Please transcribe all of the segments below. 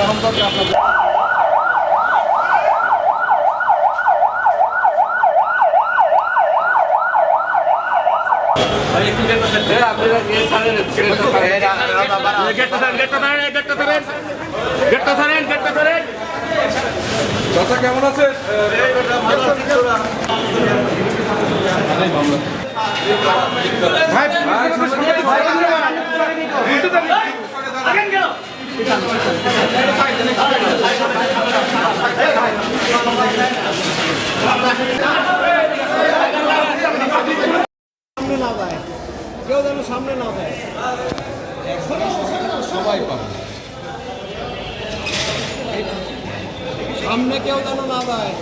সম্পর্কে আপনাদের চাচা কেমন আছেন সামনে না যায় কেউ যেন সামনে না যায় সবাই সামনে কেউ যেন না যায়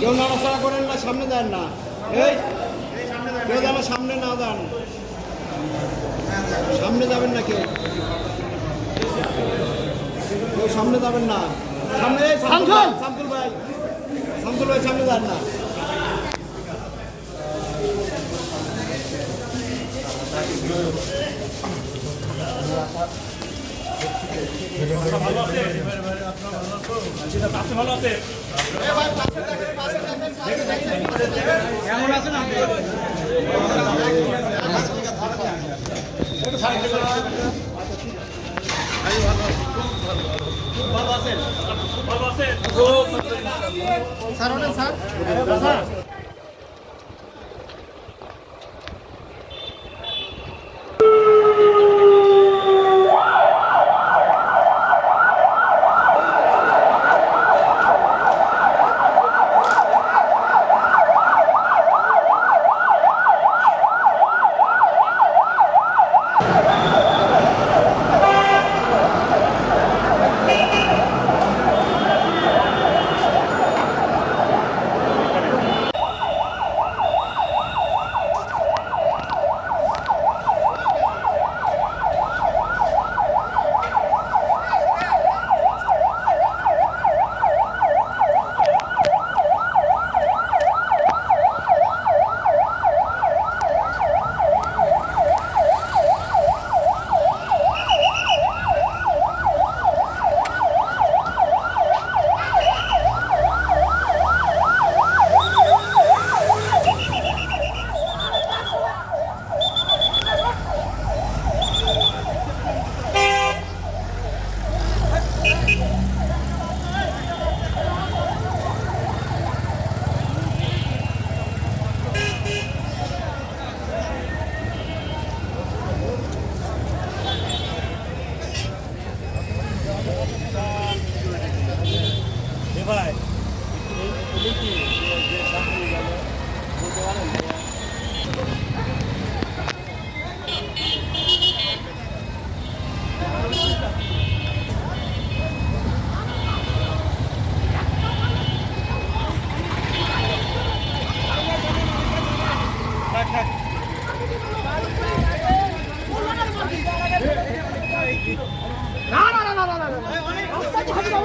কেউ নড়াচড়া করেন না সামনে দেন। না এই কেউ যেন সামনে না যান সামনে যাবেন না কেউ? কেউ সামনে যাবেন না? সামনে শামসুল! শামসুল ভাই। শামসুল ভাই সামনে যান না। রাস্তা যাবে হাতে তো মানত করবে কি করল হ্যাঁ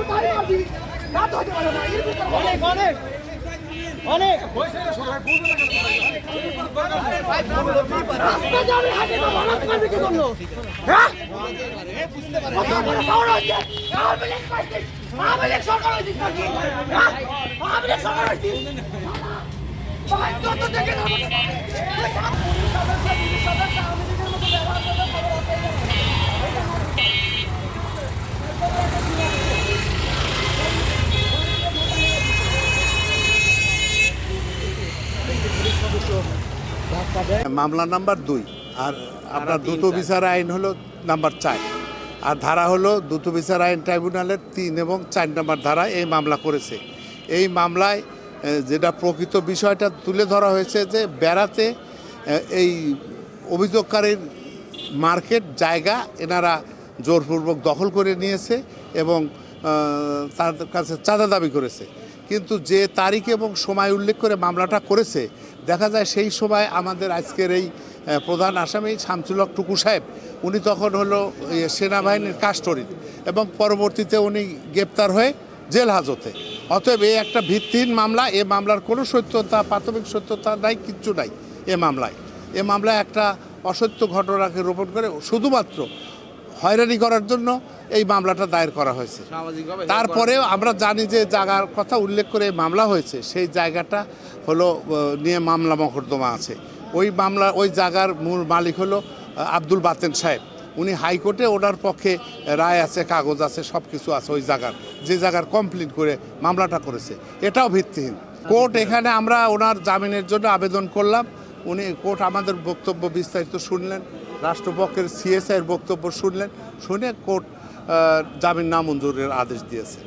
পার্টি আওয়ামী লীগ সরকার হয়েছে নাকি হ্যাঁ আওয়ামী লীগ সরকার হয়েছে ভাই যত দেখে না মামলা নাম্বার দুই। আর আপনার দ্রুত বিচার আইন হলো নাম্বার চার। আর ধারা হলো দ্রুত বিচার আইন ট্রাইব্যুনালের তিন এবং চার নম্বর ধারা এই মামলা করেছে। এই মামলায় যেটা প্রকৃত বিষয়টা তুলে ধরা হয়েছে যে বেড়াতে এই অভিযোগকারীর মার্কেট জায়গা এনারা জোরপূর্বক দখল করে নিয়েছে এবং তার কাছে চাঁদা দাবি করেছে। কিন্তু যে তারিখ এবং সময় উল্লেখ করে মামলাটা করেছে, দেখা যায় সেই সময় আমাদের আজকের এই প্রধান আসামি শামসুলক টুকু সাহেব, উনি তখন হলো সেনাবাহিনীর কাস্টরির এবং পরবর্তীতে উনি গ্রেপ্তার হয়ে জেল হাজতে। অতএব এই একটা ভিত্তিহীন মামলা, এ মামলার কোনো সত্যতা, প্রাথমিক সত্যতা নাই কিচ্ছু নাই এ মামলায়। এ মামলায় একটা অসত্য ঘটনাকে রোপণ করে শুধুমাত্র হয়রানি করার জন্য এই মামলাটা দায়ের করা হয়েছে। তারপরেও আমরা জানি যে জায়গার কথা উল্লেখ করে মামলা হয়েছে সেই জায়গাটা হলো নিয়ে মামলা মকদ্দমা আছে। ওই মামলা ওই জায়গার মূল মালিক হলো আব্দুল বাতেন সাহেব। উনি হাইকোর্টে ওনার পক্ষে রায় আছে কাগজ আছে সব কিছু আছে ওই জায়গার। যে জায়গার কমপ্লিট করে মামলাটা করেছে। এটাও ভিত্তিহীন। কোর্ট এখানে আমরা ওনার জামিনের জন্য আবেদন করলাম। উনি কোর্ট আমাদের বক্তব্য বিস্তারিত শুনলেন। রাষ্ট্রপক্ষের সিএসআইয়ের বক্তব্য শুনলেন শুনে কোর্ট জামিন নামঞ্জুরের আদেশ দিয়েছে।